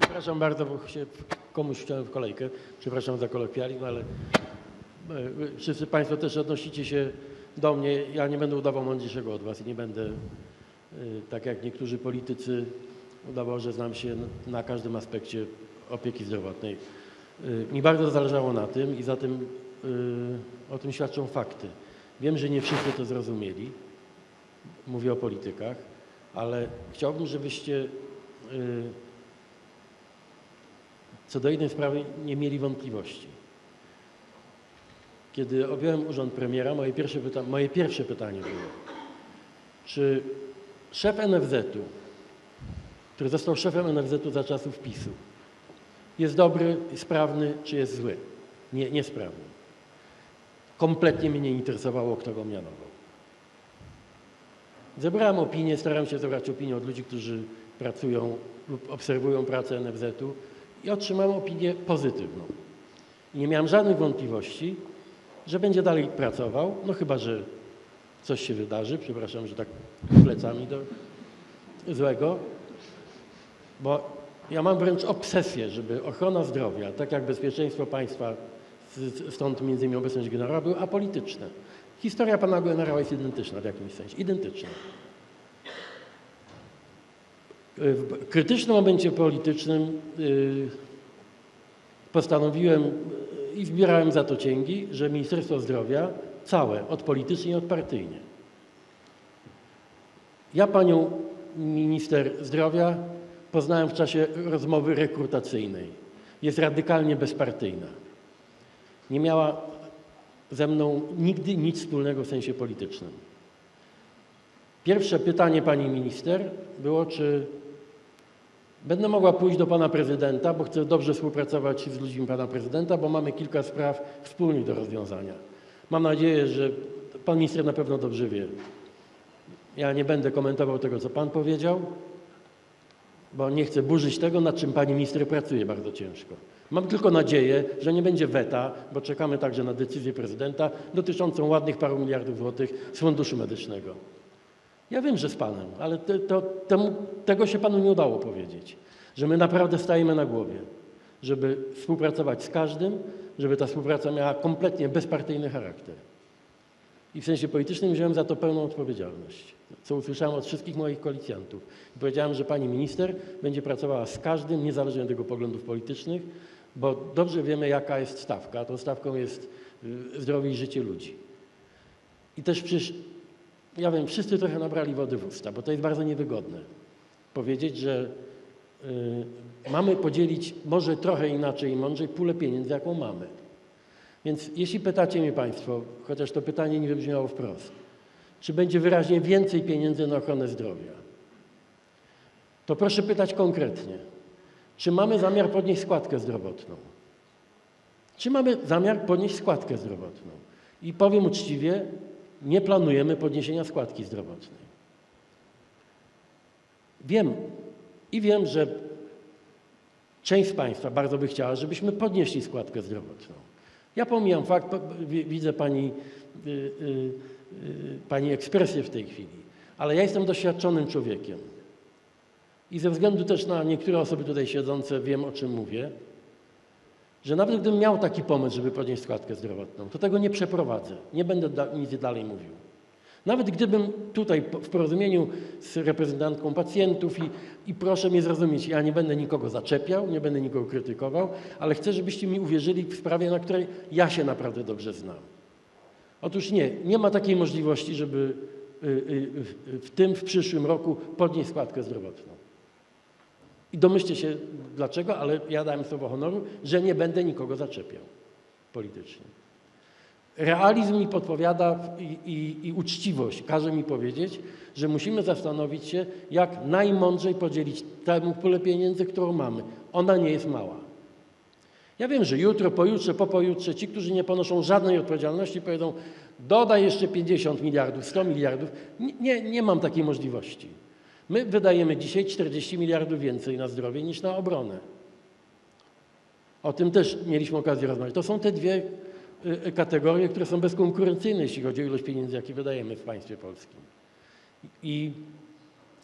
Przepraszam bardzo, bo się komuś chciałem w kolejkę. Przepraszam za kolokwializm, ale e, wszyscy Państwo też odnosicie się do mnie. Ja nie będę udawał mądrzejszego od Was i nie będę, e, tak jak niektórzy politycy, udawał, że znam się na każdym aspekcie opieki zdrowotnej. E, Mi bardzo zależało na tym i za tym, e, o tym świadczą fakty. Wiem, że nie wszyscy to zrozumieli. Mówię o politykach, ale chciałbym, żebyście e, co do jednej sprawy nie mieli wątpliwości. Kiedy objąłem urząd premiera, moje pierwsze, pyta moje pierwsze pytanie było, czy szef NFZ-u, który został szefem NFZ-u za czasów PiSu, jest dobry, sprawny, czy jest zły? Nie, niesprawny. Kompletnie mnie nie interesowało, kto go mianował. Zebrałem opinię, staram się zebrać opinię od ludzi, którzy pracują lub obserwują pracę NFZ-u i otrzymałem opinię pozytywną. I nie miałem żadnych wątpliwości, że będzie dalej pracował, no chyba, że coś się wydarzy, przepraszam, że tak plecami do złego, bo ja mam wręcz obsesję, żeby ochrona zdrowia, tak jak bezpieczeństwo państwa, stąd między innymi obecność generała, były apolityczne. Historia pana generała jest identyczna w jakimś sensie, identyczna. W krytycznym momencie politycznym y, postanowiłem i zbierałem za to cięgi, że Ministerstwo Zdrowia całe, odpolitycznie i odpartyjnie. Ja panią minister zdrowia poznałem w czasie rozmowy rekrutacyjnej. Jest radykalnie bezpartyjna. Nie miała ze mną nigdy nic wspólnego w sensie politycznym. Pierwsze pytanie pani minister było, czy będę mogła pójść do pana prezydenta, bo chcę dobrze współpracować z ludźmi pana prezydenta, bo mamy kilka spraw wspólnych do rozwiązania. Mam nadzieję, że pan minister na pewno dobrze wie. Ja nie będę komentował tego, co pan powiedział, bo nie chcę burzyć tego, nad czym pani minister pracuje bardzo ciężko. Mam tylko nadzieję, że nie będzie weta, bo czekamy także na decyzję prezydenta dotyczącą ładnych paru miliardów złotych z funduszu medycznego. Ja wiem, że z panem, ale te, to, temu, tego się panu nie udało powiedzieć, że my naprawdę stajemy na głowie, żeby współpracować z każdym, żeby ta współpraca miała kompletnie bezpartyjny charakter. I w sensie politycznym wziąłem za to pełną odpowiedzialność, co usłyszałem od wszystkich moich koalicjantów. I powiedziałem, że pani minister będzie pracowała z każdym, niezależnie od jego poglądów politycznych, bo dobrze wiemy, jaka jest stawka. Tą stawką jest y, zdrowie i życie ludzi. I też przecież, ja wiem, wszyscy trochę nabrali wody w usta, bo to jest bardzo niewygodne. Powiedzieć, że y, mamy podzielić może trochę inaczej i mądrzej pulę pieniędzy, jaką mamy. Więc jeśli pytacie mnie Państwo, chociaż to pytanie nie wybrzmiało wprost, czy będzie wyraźnie więcej pieniędzy na ochronę zdrowia, to proszę pytać konkretnie, czy mamy zamiar podnieść składkę zdrowotną? Czy mamy zamiar podnieść składkę zdrowotną? I powiem uczciwie, nie planujemy podniesienia składki zdrowotnej. Wiem i wiem, że część z Państwa bardzo by chciała, żebyśmy podnieśli składkę zdrowotną. Ja pomijam fakt, widzę Pani, y, y, y, pani ekspresję w tej chwili, ale ja jestem doświadczonym człowiekiem. I ze względu też na niektóre osoby tutaj siedzące wiem, o czym mówię, że nawet gdybym miał taki pomysł, żeby podnieść składkę zdrowotną, to tego nie przeprowadzę. Nie będę da, nic dalej mówił. Nawet gdybym tutaj w porozumieniu z reprezentantką pacjentów i, i proszę mnie zrozumieć, ja nie będę nikogo zaczepiał, nie będę nikogo krytykował, ale chcę, żebyście mi uwierzyli w sprawie, na której ja się naprawdę dobrze znam. Otóż nie, nie ma takiej możliwości, żeby y, y, w tym, w przyszłym roku podnieść składkę zdrowotną. I domyślcie się dlaczego, ale ja dałem słowo honoru, że nie będę nikogo zaczepiał politycznie. Realizm mi podpowiada i, i, i uczciwość każe mi powiedzieć, że musimy zastanowić się, jak najmądrzej podzielić tę pulę pieniędzy, którą mamy. Ona nie jest mała. Ja wiem, że jutro, pojutrze, po pojutrze ci, którzy nie ponoszą żadnej odpowiedzialności, powiedzą, dodaj jeszcze 50 miliardów, 100 miliardów. Nie, nie, nie mam takiej możliwości. My wydajemy dzisiaj 40 miliardów więcej na zdrowie niż na obronę. O tym też mieliśmy okazję rozmawiać. To są te dwie y, kategorie, które są bezkonkurencyjne, jeśli chodzi o ilość pieniędzy, jakie wydajemy w państwie polskim. I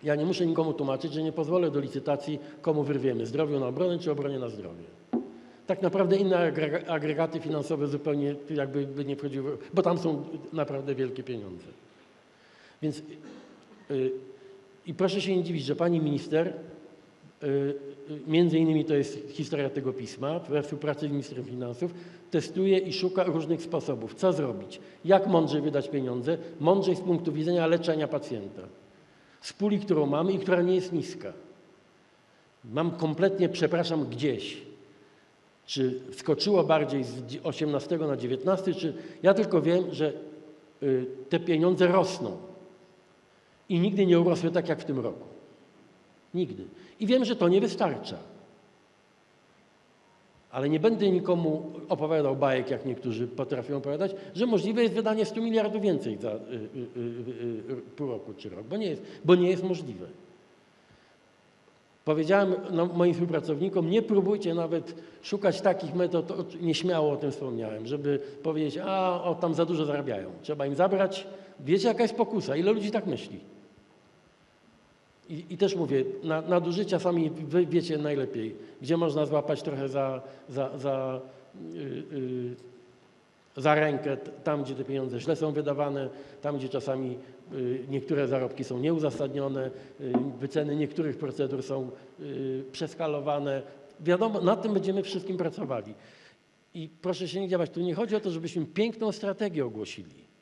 Ja nie muszę nikomu tłumaczyć, że nie pozwolę do licytacji, komu wyrwiemy, zdrowiu na obronę czy obronie na zdrowie. Tak naprawdę inne agrega- agregaty finansowe zupełnie jakby by nie wchodziły, bo tam są naprawdę wielkie pieniądze. Więc y, i proszę się nie dziwić, że pani minister, y, y, między innymi to jest historia tego pisma, we współpracy z ministrem finansów, testuje i szuka różnych sposobów, co zrobić, jak mądrzej wydać pieniądze, mądrzej z punktu widzenia leczenia pacjenta. Z puli, którą mamy i która nie jest niska. Mam kompletnie, przepraszam, gdzieś. Czy skoczyło bardziej z 18 na 19, czy ja tylko wiem, że y, te pieniądze rosną i nigdy nie urosły tak jak w tym roku. Nigdy. I wiem, że to nie wystarcza. Ale nie będę nikomu opowiadał bajek, jak niektórzy potrafią opowiadać, że możliwe jest wydanie 100 miliardów więcej za y, y, y, y, y, pół roku czy rok, bo nie jest, bo nie jest możliwe. Powiedziałem no, moim współpracownikom, nie próbujcie nawet szukać takich metod, nieśmiało o tym wspomniałem, żeby powiedzieć, a o, tam za dużo zarabiają, trzeba im zabrać. Wiecie, jaka jest pokusa, ile ludzi tak myśli? I, I też mówię, na, nadużycia sami wy wiecie najlepiej, gdzie można złapać trochę za, za, za, yy, yy, za rękę, tam gdzie te pieniądze źle są wydawane, tam gdzie czasami niektóre zarobki są nieuzasadnione, yy, wyceny niektórych procedur są yy, przeskalowane. Wiadomo, nad tym będziemy wszystkim pracowali. I proszę się nie gniewać, tu nie chodzi o to, żebyśmy piękną strategię ogłosili.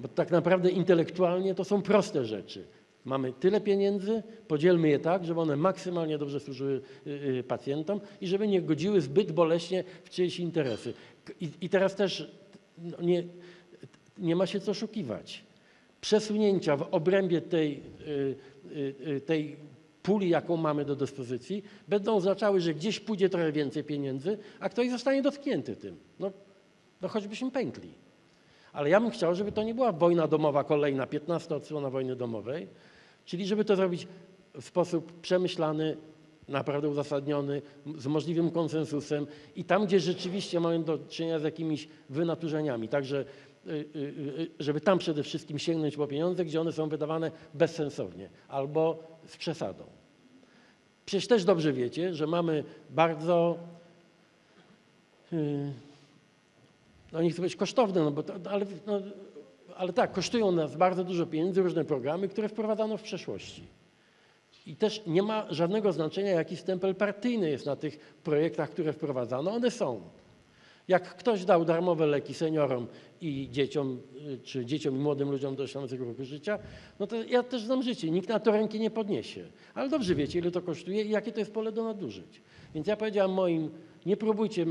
Bo tak naprawdę intelektualnie to są proste rzeczy. Mamy tyle pieniędzy, podzielmy je tak, żeby one maksymalnie dobrze służyły y, y, pacjentom i żeby nie godziły zbyt boleśnie w czyjeś interesy. I, i teraz też no, nie, nie ma się co oszukiwać. Przesunięcia w obrębie tej, y, y, y, tej puli, jaką mamy do dyspozycji, będą oznaczały, że gdzieś pójdzie trochę więcej pieniędzy, a ktoś zostanie dotknięty tym. No, no choćbyśmy pękli. Ale ja bym chciał, żeby to nie była wojna domowa kolejna, 15 odsłona wojny domowej, czyli żeby to zrobić w sposób przemyślany, naprawdę uzasadniony, z możliwym konsensusem i tam, gdzie rzeczywiście mamy do czynienia z jakimiś wynaturzeniami. Także żeby tam przede wszystkim sięgnąć po pieniądze, gdzie one są wydawane bezsensownie albo z przesadą. Przecież też dobrze wiecie, że mamy bardzo y, no nie chcę powiedzieć kosztowne, no bo to, ale, no, ale tak, kosztują nas bardzo dużo pieniędzy różne programy, które wprowadzano w przeszłości. I też nie ma żadnego znaczenia, jaki stempel partyjny jest na tych projektach, które wprowadzano. One są. Jak ktoś dał darmowe leki seniorom i dzieciom, y, czy dzieciom i młodym ludziom do 18 roku życia, no to ja też znam życie. Nikt na to ręki nie podniesie. Ale dobrze wiecie, ile to kosztuje i jakie to jest pole do nadużyć. Więc ja powiedziałam moim, nie próbujcie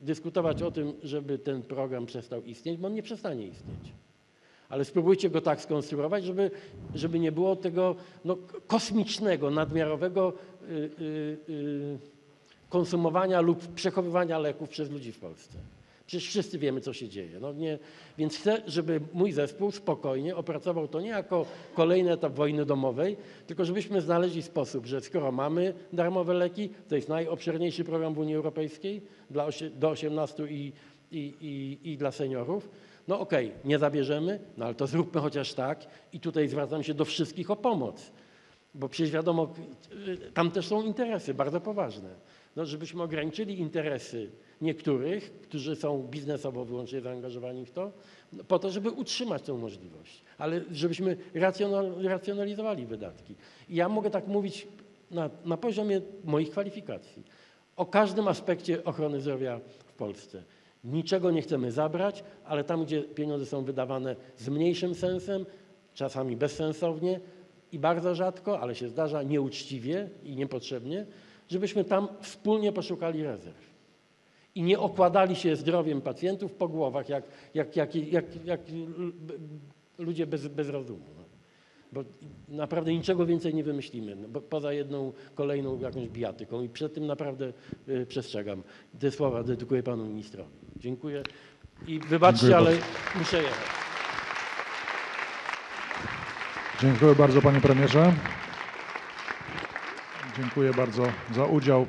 dyskutować o tym, żeby ten program przestał istnieć, bo on nie przestanie istnieć. Ale spróbujcie go tak skonstruować, żeby, żeby nie było tego no, kosmicznego, nadmiarowego y, y, y, konsumowania lub przechowywania leków przez ludzi w Polsce. Przecież wszyscy wiemy, co się dzieje. No nie, więc chcę, żeby mój zespół spokojnie opracował to nie jako kolejny etap wojny domowej, tylko żebyśmy znaleźli sposób, że skoro mamy darmowe leki, to jest najobszerniejszy program w Unii Europejskiej dla do 18 i, i, i, i dla seniorów, no okej, nie zabierzemy, no ale to zróbmy chociaż tak i tutaj zwracam się do wszystkich o pomoc. Bo przecież wiadomo, y, tam też są interesy bardzo poważne. No, żebyśmy ograniczyli interesy niektórych, którzy są biznesowo wyłącznie zaangażowani w to, po to, żeby utrzymać tę możliwość, ale żebyśmy racjonal, racjonalizowali wydatki. I ja mogę tak mówić na, na poziomie moich kwalifikacji o każdym aspekcie ochrony zdrowia w Polsce. Niczego nie chcemy zabrać, ale tam, gdzie pieniądze są wydawane z mniejszym sensem, czasami bezsensownie i bardzo rzadko, ale się zdarza nieuczciwie i niepotrzebnie, żebyśmy tam wspólnie poszukali rezerw. I nie okładali się zdrowiem pacjentów po głowach, jak, jak, jak, jak, ludzie bez, bez rozumu. No. Bo naprawdę niczego więcej nie wymyślimy, no, bo poza jedną kolejną jakąś bijatyką i przed tym naprawdę y, przestrzegam. Te słowa dedykuję panu ministrowi. Dziękuję i wybaczcie, Dziękuję ale muszę jechać. Dziękuję bardzo panie premierze. Dziękuję bardzo za udział